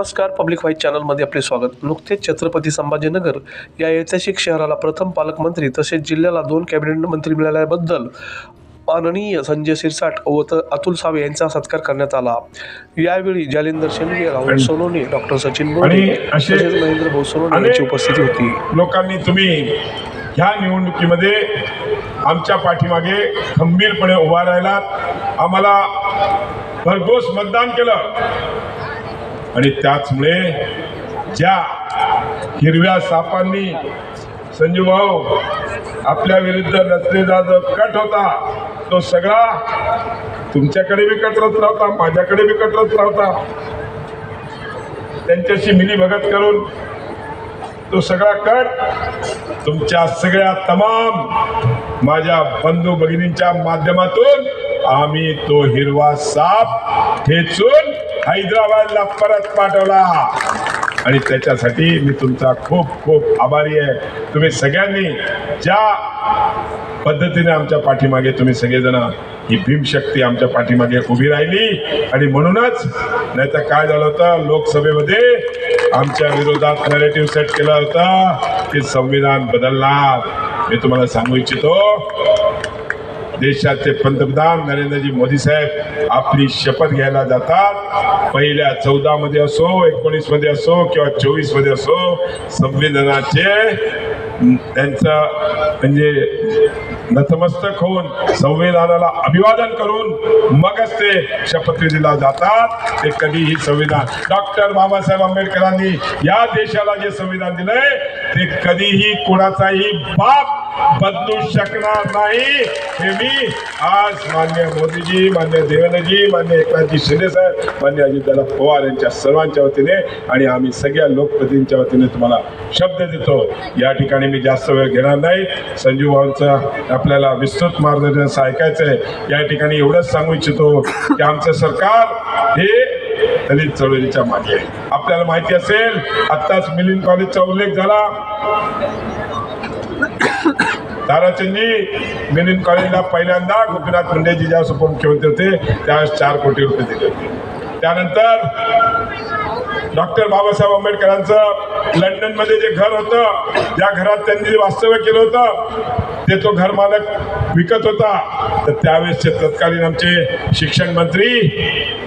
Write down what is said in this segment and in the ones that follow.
नमस्कार. Public vice चॅनलमध्ये आपले स्वागत. नुकतेच छत्रपती संभाजीनगर या ऐतिहासिक शहराला प्रथम पालकमंत्री तसेच जिल्ह्याला दोन कॅबिनेट मंत्री मिळाल्याबद्दल माननीय संजय शिरसाट व अतुल सावे यांचा सत्कार करण्यात आला. यावेळी जालिंदर शेंडगे राहुल सोनवणे डॉक्टर सचिन असे तसेच महेंद्र भाऊ अनेक यांची उपस्थिती होती. लोकांनी तुम्ही ह्या निवडणुकीमध्ये आमच्या पाठीमागे खंबीरपणे उभा राहिलात. आम्हाला भरघोस मतदान केलं. आणि त्याचमुळे ज्या हिरव्या सापांनी संजू भाऊ आपल्या विरुद्ध रचलेला जो कट होता तो सगळा तुमच्याकडे बी कटरत राहता माझ्याकडे बी कटरत राहता त्यांच्याशी मिलीभगत करून तो सगळा कट तुमच्या सगळ्या तमाम माझ्या बंधू भगिनींच्या माध्यमातून आम्ही तो हिरवा साप ठेचून हैदराबादला परत पाठवला. आणि त्याच्यासाठी मी तुमचा खूप खूप आभारी आहे. तुम्ही सगळ्यांनी ज्या पद्धतीने आमच्या पाठीमागे तुम्ही सगळेजण ही भीमशक्ती आमच्या पाठीमागे उभी राहिली. आणि म्हणूनच नाही तर काय झालं होतं? लोकसभेमध्ये आमच्या विरोधात नरेटिव्ह सेट केला होता की संविधान बदलणार. मी तुम्हाला सांगू इच्छितो देशाचे पंतप्रधान नरेंद्रजी मोदी साहेब आपली शपथ घ्यायला जातात. पहिल्या चौदा मध्ये असो एकोणीसमध्ये असो किंवा चोवीसमध्ये असो संविधानाचे त्यांचं म्हणजे नतमस्तक होऊन संविधानाला अभिवादन करून मगच ते शपथविधीला जातात. ते कधीही संविधान डॉक्टर बाबासाहेब आंबेडकरांनी या देशाला जे संविधान दिलंय ते कधीही कोणाचाही बाप बदलू शकणार नाही. हे मी आज मान्य मोदीजी मान्य देवेंद्रजी मान्य एकनाथजी शिंदे साहेब मान्य अजितदादा पवार यांच्या सर्वांच्या वतीने आणि आम्ही सगळ्या लोकप्रतिनिधींच्या वतीने तुम्हाला शब्द देतो. या ठिकाणी मी जास्त वेळ घेणार नाही. संजीव भाऊंचं आपल्याला विस्तृत मार्गदर्शन ऐकायचं आहे या ठिकाणी एवढंच सांगू इच्छितो की आमचं सरकार हे दलित चळवळीच्या मागे आहे. आपल्याला माहिती असेल आत्ताच मिलिंद कॉलेजचा उल्लेख झाला. ताराचंदजी मिलिंद कॉलेजला पहिल्यांदा गोपीनाथ मुंडेजी ज्यावेळेस उपमुख्यमंत्री होते त्यावेळेस चार कोटी रुपये दिले होते. त्यानंतर डॉक्टर बाबासाहेब आंबेडकरांचं लंडनमध्ये जे घर होतं ज्या घरात त्यांनी जे वास्तव्य केलं होतं ते तो घर मालक विकत होता. तर त्यावेळेसचे तत्कालीन आमचे शिक्षण मंत्री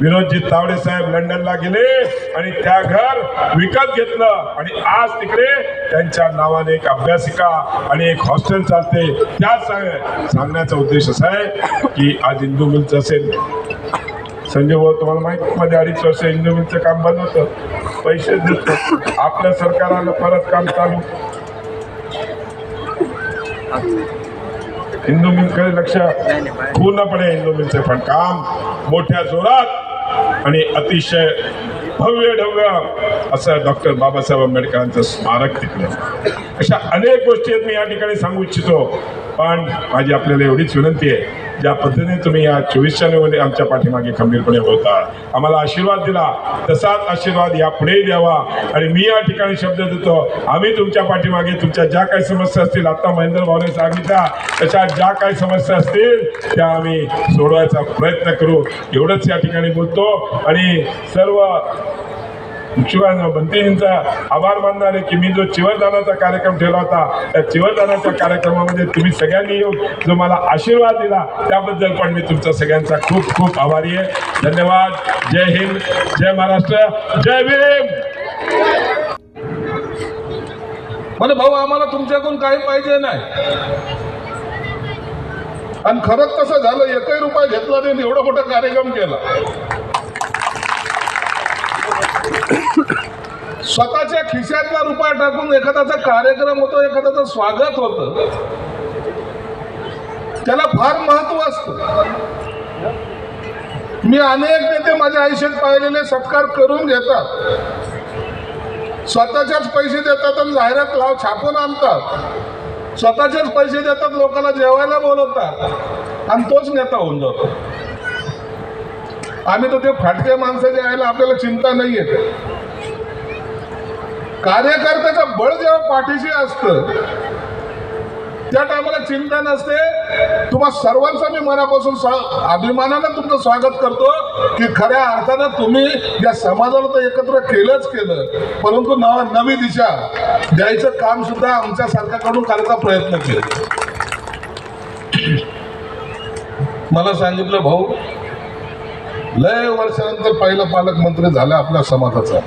विनोदजी तावडे साहेब लंडनला गेले आणि त्या घर विकत घेतलं. आणि आज तिकडे त्यांच्या नावाने एक अभ्यासिका आणि एक हॉस्टेल चालते. त्याच सांग- सांगण्याचा उद्देश असा आहे की आज हिंदू मुलचं असेल. संजय भाऊ तुम्हाला माहिती मध्ये अडीच वर्ष इंजिनिअरिंगचं काम बंद होतं. पैसे देत. आपल्या सरकाराला परत काम चालू. हिंदू मिलकडे लक्ष पूर्णपणे हिंदू मिलचे पण काम मोठ्या जोरात आणि अतिशय भव्य ढव्य असं डॉक्टर बाबासाहेब आंबेडकरांचं स्मारक तिकडे. अशा अनेक गोष्टी आहेत मी या ठिकाणी सांगू इच्छितो. पण माझी आपल्याला एवढीच विनंती आहे. ज्या पद्धतीने तुम्ही या चोवीसच्या निवडणूक आमच्या पाठीमागे खंबीरपणे होता आम्हाला आशीर्वाद दिला. तसाच आशीर्वाद यापुढेही द्यावा. आणि मी या ठिकाणी शब्द देतो आम्ही तुमच्या पाठीमागे तुमच्या ज्या काही समस्या असतील आता महेंद्र भावने सांगितल्या तशा ज्या काही समस्या असतील त्या आम्ही सोडवायचा प्रयत्न करू. एवढंच या ठिकाणी बोलतो. आणि सर्व शिवाय बंतीजींचा आभार मानणार आहे की मी जो चिवरदानाचा कार्यक्रम ठेवला होता त्या चिवरदानाच्या कार्यक्रमामध्ये तुम्ही सगळ्यांनी येऊन जो मला आशीर्वाद दिला त्याबद्दल पण मी तुमचा सगळ्यांचा खूप खूप आभारी आहे. धन्यवाद. जय हिंद. जय महाराष्ट्र. जय भीम. म्हणजे भाऊ आम्हाला तुमच्याकडून काही पाहिजे नाही. आणि खरंच तसं झालं एकही रुपया घेतला नाही एवढं एवढा मोठा कार्यक्रम केला. स्वतःच्या खिशातला रुपया टाकून एखाद्याचा कार्यक्रम होतो एखाद्याचं स्वागत होतं. त्याला फार महत्त्व असतं. मी अनेक नेते माझ्या आयुष्यात पाहिलेले सत्कार करून घेतात. स्वतःच्याच पैसे देतात आणि जाहिरात लाव छापून आणतात. स्वतःचेच पैसे देतात लोकांना जेवायला बोलवतात. आणि तोच नेता होऊन जातो. आम्ही तर ते फाटके माणसं जे यायला आपल्याला चिंता नाही येते कार्यकर्त्याचं बळ जेव्हा पाठीशी असतं त्या टायमाला चिंता नसते. तुम्हा सर्वांचा मी मनापासून अभिमानानं तुमचं स्वागत करतो की खऱ्या अर्थानं तुम्ही या समाजाला तर एकत्र केलंच केलं. परंतु नव नवी दिशा द्यायचं काम सुद्धा आमच्या सरकारकडून करायचा प्रयत्न केला. मला सांगितलं भाऊ लय वर्षानंतर पहिला पालकमंत्री झाला आपल्या समाजाचा.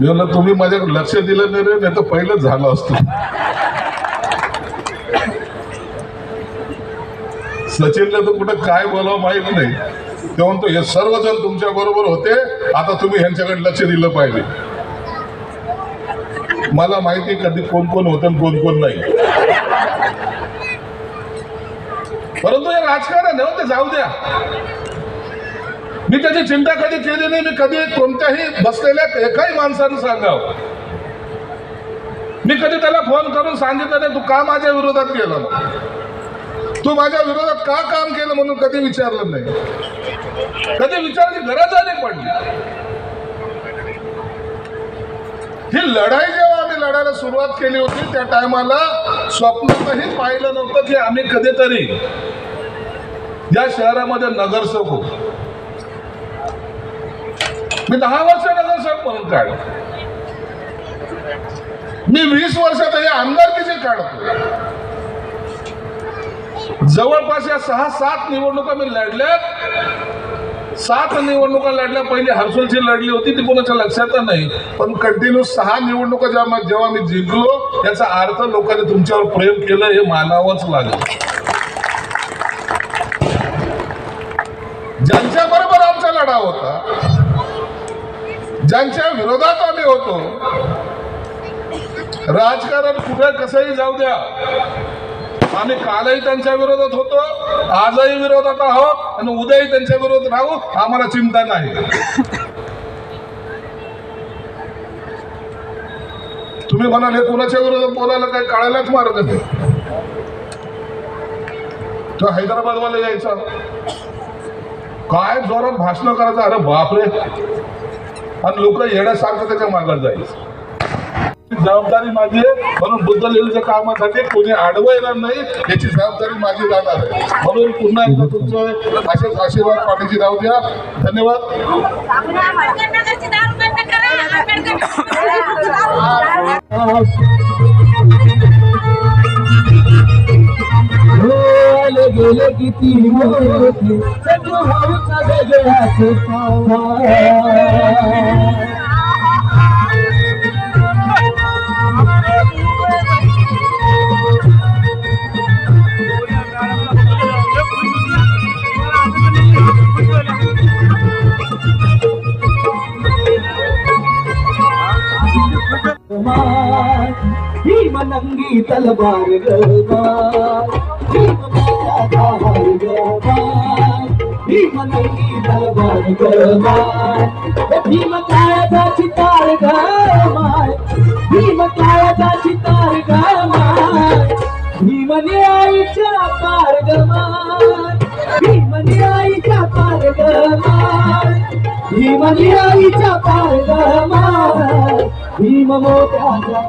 मी म्हणलं तुम्ही माझ्याकडे लक्ष दिलं नाही रे नाही तर पहिलंच झालं असतं. सचिनला तर कुठं काय बोलावं माहीत नाही. ते म्हणतो हे सर्वजण तुमच्या बरोबर होते आता तुम्ही ह्यांच्याकडे लक्ष दिलं पाहिजे. मला माहिती कधी कोण कोण होतं कोण कोण नाही. परंतु हे राजकारण आहे हो, ते जाऊ द्या. मी त्याची चिंता कधी केली नाही मी कधी कोणत्याही बसलेल्या एकाही माणसानं सांगावं. मी कधी त्याला फोन करून सांगितलं नाही तू का माझ्या विरोधात केलं तू माझ्या विरोधात का काम केलं म्हणून कधी विचारलं नाही? कधी विचारायची गरज नाही पडली? ही लढाई जेव्हा आम्ही लढायला सुरुवात केली होती त्या टायमाला स्वप्नातही पाहिलं नव्हतं की आम्ही कधीतरी या शहरामध्ये नगरसेवक होतो मी दहा वर्ष नगरसेवक म्हणून काढ मी वीस वर्षात हे आमदारकीचे काढतो? जवळपास या सहा सात निवडणुका मी लढल्यात. सात निवडणुका लढल्या पहिली हर्सुलची लढली होती ती कोणाच्या लक्षात नाही. पण कंटिन्यू सहा निवडणुका जेव्हा जेव्हा मी जिंकलो याचा अर्थ लोकांनी तुमच्यावर प्रेम केलं हे मानावंच लागलं ज्यांच्या बरोबर आमचा लढा होता ज्यांच्या विरोधात आम्ही होतो राजकारण कुठे कसंही जाऊ द्या. आम्ही कालही त्यांच्या विरोधात होतो आजही विरोधात आहोत आणि उद्याही त्यांच्या विरोधात राहू आम्हाला चिंता नाही. तुम्ही म्हणाल हे कुणाच्या विरोधात बोलायला काही काळायलाच मारत आहे तो हैदराबादवाला यायचा. काय जोरात भाषण करायचं? अरे बापरे. आणि लोक येण्यासारखं त्याच्या मागात जायचं जबाबदारी माझी आहे म्हणून बुद्ध लेणीच्या कामासाठी कोणी आडवं येणार नाही याची जबाबदारी माझी जाणार आहे. म्हणून पुन्हा एकदा तुमचं असेच आशीर्वाद पाठीची राहू द्या. धन्यवाद. गेले किती मोठे सद्भावचा पावा तलवार गलवार भीम माता हार गलवार भीम नंगी तलवार गलवार भीम काळाचा चितार गमाय भीम काळाचा चितार गमाय भीम न्यायच्या पार गमाय पार गमाय पार गमाय भीम मोत्या जा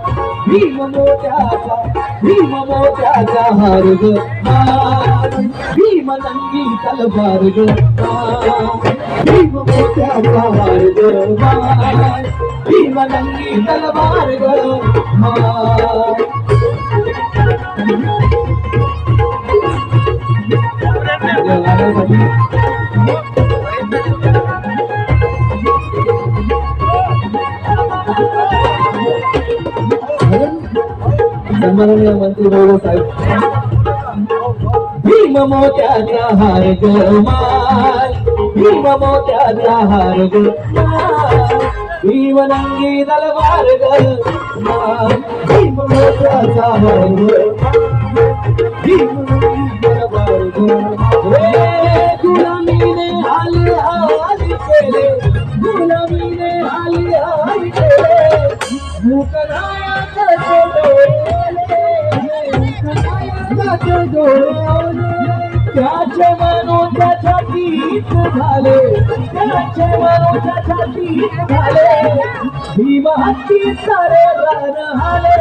भीम मोत्या जा भीम मोत्या जा हार गो भीम नंगी तलवार गो भीम मोत्या जा हार गो भीम नंगी तलवार गो माननीय मंत्री महोदय साहेब भीम मोत्याचा हार गमाल भीम मोत्याचा हार गमाल भीम नंगी तलवार गमाल भीम मोत्याचा हार गमाल त्याचे म्हणून त्याच्या गीत झाले त्याचे म्हणून त्याच्या गीत झाले भीम हत्ती सारे रण हाले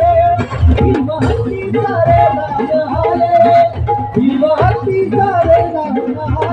भीम हत्ती सारे नाम आले भीम हत्ती सारे नाम